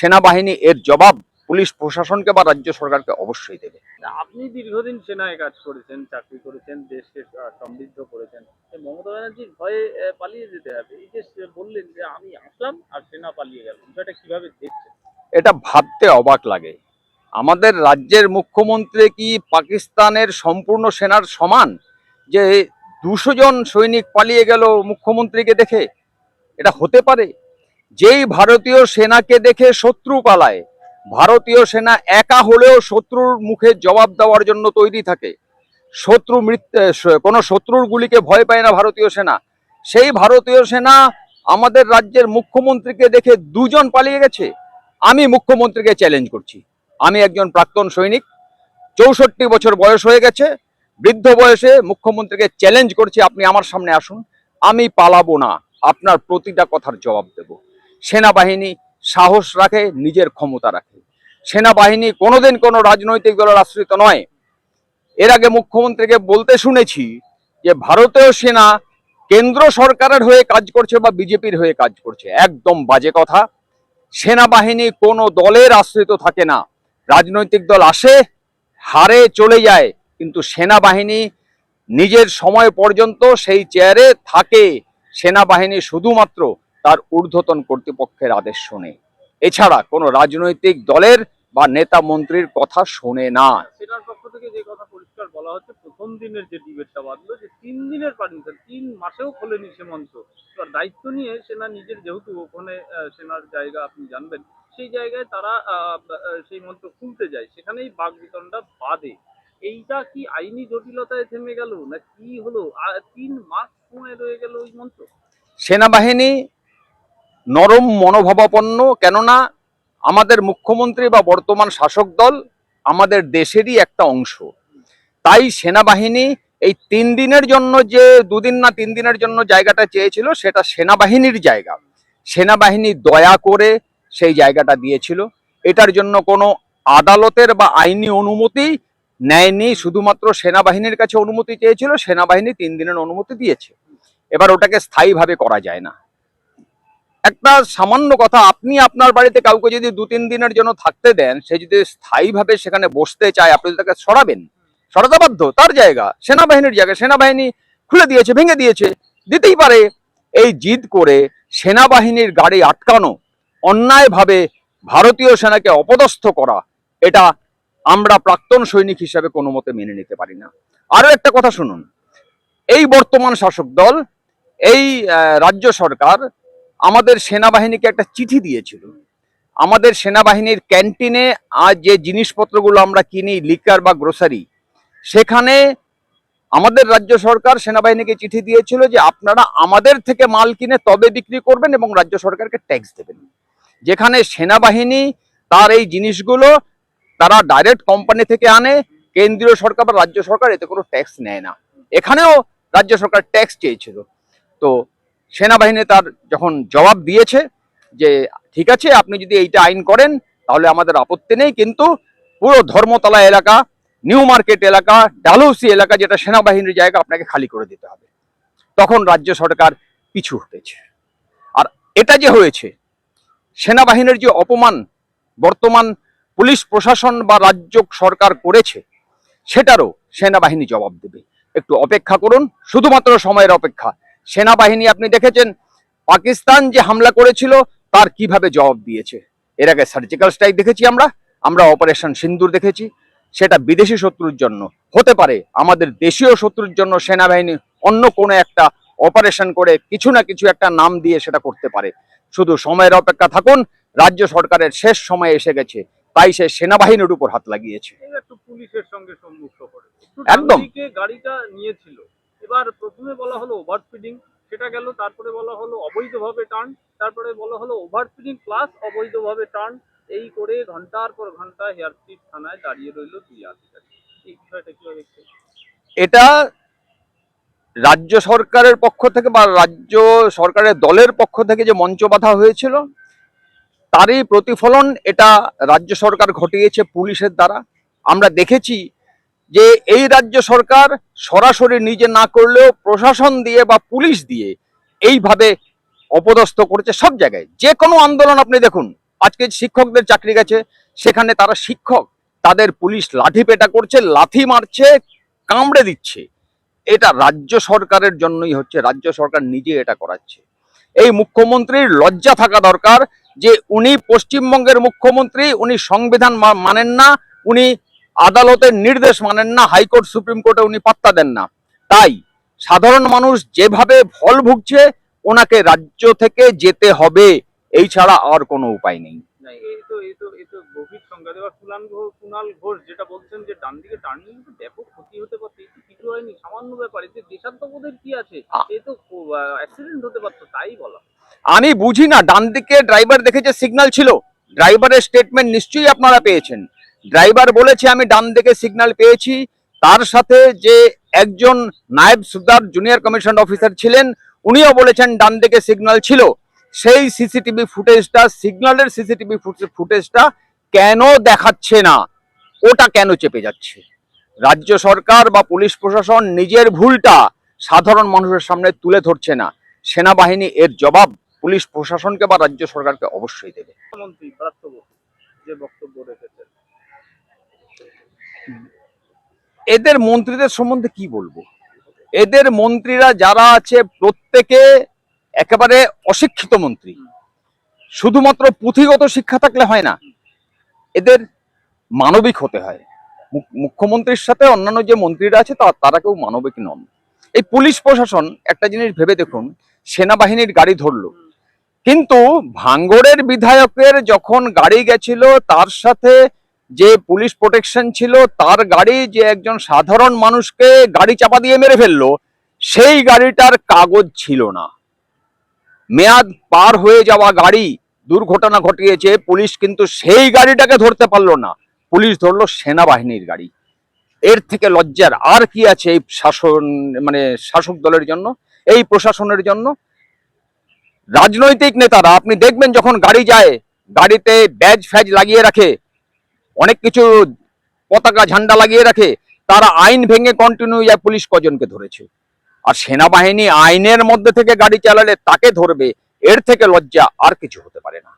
সেনাবাহিনী এর জবাব পুলিশ প্রশাসনকে বা রাজ্য সরকারকে অবশ্যই দেবে। আপনি দীর্ঘদিন সেনায় কাজ করেছেন চাকরি করেছেন দেশকে সমৃদ্ধ করেছেন। মমতা ব্যানার্জির ভয়ে পালিয়ে যেতে হবে। এই যে বললেন যে আমি আসলাম আর সেনা পালিয়ে গেল বিষয়টা কীভাবে দেখছেন? এটা ভাবতে অবাক লাগে। আমাদের রাজ্যের মুখ্যমন্ত্রী কি পাকিস্তানের সম্পূর্ণ সেনার সমান? যে দুশো জন সৈনিক পালিয়ে গেল মুখ্যমন্ত্রীকে দেখে? এটা হতে পারে? যেই ভারতীয় সেনাকে দেখে শত্রু পালায়, ভারতীয় সেনা একা হলেও শত্রুর মুখে জবাব দেওয়ার জন্য তৈরি থাকে। শত্রু মৃত্যু কোনো শত্রুর গুলিকে ভয় পায় না ভারতীয় সেনা। সেই ভারতীয় সেনা আমাদের রাজ্যের মুখ্যমন্ত্রীকে দেখে দুজন পালিয়ে গেছে। আমি মুখ্যমন্ত্রীকে চ্যালেঞ্জ করছি। আমি একজন প্রাক্তন সৈনিক, চৌষট্টি বছর বয়স হয়ে গেছে, বৃদ্ধ বয়সে মুখ্যমন্ত্রীকে চ্যালেঞ্জ করছি, আপনি আমার সামনে আসুন। আমি পালাবো না, আপনার প্রতিটা কথার জবাব দেব। সেনাবাহিনী সাহস রাখে, নিজের ক্ষমতা রাখে। সেনাবাহিনী কোনোদিন কোনো রাজনৈতিক দলের আশ্রিত নয়। এর আগে মুখ্যমন্ত্রীকে বলতে শুনেছি যে, ভারতীয় সেনা কেন্দ্র সরকারের হয়ে কাজ করছে বা বিজেপির হয়ে কাজ করছে। একদম বাজে কথা। সেনাবাহিনী কোনো দলের আশ্রিত থাকে না। রাজনৈতিক দল আসে, হারে চলে যায়, কিন্তু সেনাবাহিনী নিজের সময় পর্যন্ত সেই চেয়ারে থাকে। সেনাবাহিনী শুধুমাত্র তার ঊর্ধ্বতন কর্তৃপক্ষের আদেশ শোনে। এছাড়া কোনো রাজনৈতিক দলের বা নেতা মন্ত্রীর কথা শোনে না। সেনার পক্ষ থেকে যে কথা পরিষ্কার বলা হচ্ছে প্রথম দিনের যে ডিবেটটা বাঁধলো যে তিন দিনের পারমিশন তিন মাসেও খোলেনি সীমান্ত দায়িত্ব নিয়ে সেনা নিজের যেহেতু ওখানে সেনার জায়গা আপনি জানবেন সেই জায়গায় তারা সেই মন্ত্র খুলতে যায়। সেখানেই বাঘ বিতণ্ডা বাদে এইটা কি আইনি জটিলতায় থেমে গেল? না কি হলো? আর তিন মাস সময় রয়ে গেল ওই মন্ত্র সেনাবাহিনী নরম মনোভাবাপন্ন, কেননা আমাদের মুখ্যমন্ত্রী বা বর্তমান শাসক দল আমাদের দেশেরই একটা অংশ। তাই সেনাবাহিনী এই তিন দিনের জন্য যে, দুদিন না তিন দিনের জন্য জায়গাটা চেয়েছিল, সেটা সেনাবাহিনীর জায়গা। সেনাবাহিনী দয়া করে সেই জায়গাটা দিয়েছিল। এটার জন্য কোনো আদালতের বা আইনি অনুমতি নেয়নি, শুধুমাত্র সেনাবাহিনীর কাছে অনুমতি চেয়েছিল, সেনাবাহিনী তিন দিনের অনুমতি দিয়েছে। এবার ওটাকে স্থায়ীভাবে করা যায় না। একটা সামান্য কথা, আপনি আপনার বাড়িতে কাউকে যদি দু, তিন দিনের জন্য থাকতে দেন, সে যদি স্থায়ীভাবে সেখানে বসতে চায়, আপনি তাকে সরাবেন, সরাতে বাধ্য, তার জায়গা, সেনাবাহিনীর জায়গা, সেনাবাহিনী খুলে দিয়েছে, ভেঙে দিয়েছে, দিতেই পারে। এই জিদ করে সেনাবাহিনীর গাড়ি আটকানো, অন্যায়ভাবে ভারতীয় সেনাকে অপদস্থ করা, এটা আমরা প্রাক্তন সৈনিক হিসাবে কোনো মতে মেনে নিতে পারি না। আরও একটা কথা শুনুন, এই বর্তমান শাসক দল, এই রাজ্য সরকার আমাদের সেনাবাহিনীকে একটা চিঠি দিয়েছিল। আমাদের সেনাবাহিনীর ক্যান্টিনে আজ যে জিনিসপত্রগুলো আমরা কিনি, লিকার বা গ্রোসারি, সেখানে আমাদের রাজ্য সরকার সেনাবাহিনীকে চিঠি দিয়েছিল যে আপনারা আমাদের থেকে মাল কিনে তবে বিক্রি করবেন এবং রাজ্য সরকারকে ট্যাক্স দেবেন। যেখানে সেনাবাহিনী তার এই জিনিসগুলো তারা ডাইরেক্ট কোম্পানি থেকে আনে, কেন্দ্রীয় সরকার বা রাজ্য সরকার এতে কোনো ট্যাক্স নেয় না। এখানেও রাজ্য সরকার ট্যাক্স চেয়েছিল। তো সেনাবাহিনী তার যখন জবাব দিয়েছে যে, ঠিক আছে, আপনি যদি এইটা আইন করেন, তাহলে আমাদের আপত্তি নেই, কিন্তু পুরো ধর্মতলা এলাকা, নিউ মার্কেট এলাকা, ডালহৌসি এলাকা যেটা সেনাবাহিনীর জায়গা, আপনাকে খালি করে দিতে হবে। তখন রাজ্য সরকার পিছু হটেছে। আর এটা যে হয়েছে, সেনাবাহিনীর যে অপমান বর্তমান পুলিশ প্রশাসন বা রাজ্য সরকার করেছে, সেটারও সেনাবাহিনী জবাব দেবে। একটু অপেক্ষা করুন, শুধুমাত্র সময়ের অপেক্ষা। সেনাবাহিনী আপনি দেখেছেন পাকিস্তান যে হামলা করেছিল তার কীভাবে জবাব দিয়েছে? এর আগে সার্জিক্যাল স্ট্রাইক দেখেছি আমরা আমরা অপারেশন সিন্দুর দেখেছি। সেটা বিদেশি শত্রুর জন্য হতে পারে আমাদের দেশীয় শত্রুর জন্য সেনাবাহিনী অন্য কোনো একটা অপারেশন করে কিছু না কিছু একটা নাম দিয়ে সেটা করতে পারে। শুধু সময়ের অপেক্ষা থাকুন রাজ্য সরকারের শেষ সময় এসে গেছে তাই সে সেনাবাহিনীর উপর হাত লাগিয়েছে। একদম। গাড়িটা নিয়েছিল। এবার প্রথমে বলা হলো ওভার স্পিডিং সেটা গেল, তারপরে বলা হলো অবৈধভাবে টার্ন তারপরে বলা হলো ওভার স্পিডিং প্লাস অবৈধভাবে টার্ন এই করে ঘণ্টার পর ঘণ্টা হেয়ার স্ট্রিট থানায় দাঁড়িয়ে রইল দুই আধিকারিক এই বিষয়টা কীভাবে? এটা রাজ্য সরকারের পক্ষ থেকে বা রাজ্য সরকারের দলের পক্ষ থেকে যে মঞ্চ বাঁধা হয়েছিল, তারই প্রতিফলন এটা রাজ্য সরকার ঘটিয়েছে পুলিশের দ্বারা আমরা দেখেছি যে এই রাজ্য সরকার সরাসরি নিজে না করলেও প্রশাসন দিয়ে বা পুলিশ দিয়ে এইভাবে অপদস্থ করেছে সব জায়গায়। যে কোনো আন্দোলন আপনি দেখুন, আজকে শিক্ষকদের চাকরি গেছে, সেখানে তারা শিক্ষক, তাদের পুলিশ লাঠি পেটা করছে, লাথি মারছে, কামড়ে দিচ্ছে। এটা রাজ্য সরকারের জন্যই হচ্ছে, রাজ্য সরকার নিজে এটা করাচ্ছে। এই মুখ্যমন্ত্রীর লজ্জা থাকা দরকার যে উনি পশ্চিমবঙ্গের মুখ্যমন্ত্রী, উনি সংবিধান মানেন না, উনি আদালতের নির্দেশ মানেন না হাইকোর্ট সুপ্রিম কোর্টে উনি পাত্তা দেন না। তাই সাধারণ মানুষ যেভাবে ফল ভুগছে ওনাকে রাজ্য থেকে যেতে হবে। এই ছাড়া আর কোনো উপায় নেই। এই তো এই তো এই তো গভীর সংখ্যা এবার কুলান ঘোষ ঘোষ যেটা বলছেন যে ডান টার্নিং ব্যাপক ক্ষতি হতে পারছে কিছু হয়নি সামান্য ব্যাপার। এতে দেশাত্মবোধের কি আছে এ তো অ্যাক্সিডেন্ট হতে পারতো তাই বলা। আমি বুঝি না ডান দিকে ড্রাইভার দেখেছে সিগন্যাল ছিল ড্রাইভারের স্টেটমেন্ট নিশ্চয়ই আপনারা পেয়েছেন। ড্রাইভার বলেছে, আমি ডান দিকে সিগন্যাল পেয়েছি। তার সাথে যে একজন নায়েব সুদার জুনিয়র কমিশন অফিসার ছিলেন, উনিও বলেছেন ডান দিকে সিগন্যাল ছিল। সেই সিসিটিভি ফুটেজটা সিগন্যালের সিসিটিভি ফুটেজটা কেন দেখাচ্ছে না? ওটা কেন চেপে যাচ্ছে? রাজ্য সরকার বা পুলিশ প্রশাসন নিজের ভুলটা সাধারণ মানুষের সামনে তুলে ধরছে না। সেনাবাহিনী এর জবাব পুলিশ প্রশাসনকে বা রাজ্য সরকারকে অবশ্যই দেবে। যে বক্তব্য এদের মন্ত্রীদের সম্বন্ধে কি বলব? এদের মন্ত্রীরা যারা আছে, প্রত্যেকে একেবারে অশিক্ষিত মন্ত্রী। শুধুমাত্র পুঁথিগত শিক্ষা থাকলে হয় না, এদের মানবিক হতে হয়। মুখ- মুখ্যমন্ত্রীর সাথে অন্যান্য যে মন্ত্রীরা আছে তারা কেউ মানবিক নন। এই পুলিশ প্রশাসন, একটা জিনিস ভেবে দেখুন, সেনাবাহিনীর গাড়ি ধরলো। কিন্তু ভাঙ্গড়ের বিধায়কের যখন গাড়ি গেছিল, তার সাথে যে পুলিশ প্রোটেকশন ছিল, তার গাড়ি যে একজন সাধারণ মানুষকে গাড়ি চাপা দিয়ে মেরে ফেলল, সেই গাড়িটার কাগজ ছিল না। মেয়াদ পার হয়ে যাওয়া গাড়ি, দুর্ঘটনা ঘটিয়েছে, পুলিশ কিন্তু সেই গাড়িটাকে ধরতে পারল না। পুলিশ ধরলো সেনাবাহিনীর গাড়ি। এর থেকে লজ্জার আর কি আছে এই শাসন মানে শাসক দলের জন্য, এই প্রশাসনের জন্য? রাজনৈতিক নেতারা, আপনি দেখবেন যখন গাড়ি যায়, গাড়িতে ব্যাজ ফ্যাজ লাগিয়ে রাখে অনেক কিছু পতাকা ঝান্ডা লাগিয়ে রাখে, তারা আইন ভেঙে কন্টিনিউ যায় পুলিশ কজনকে ধরেছে। আর সেনাবাহিনী আইনের মধ্যে থেকে গাড়ি চালালে তাকে ধরবে, এর থেকে লজ্জা আর কিছু হতে পারে না।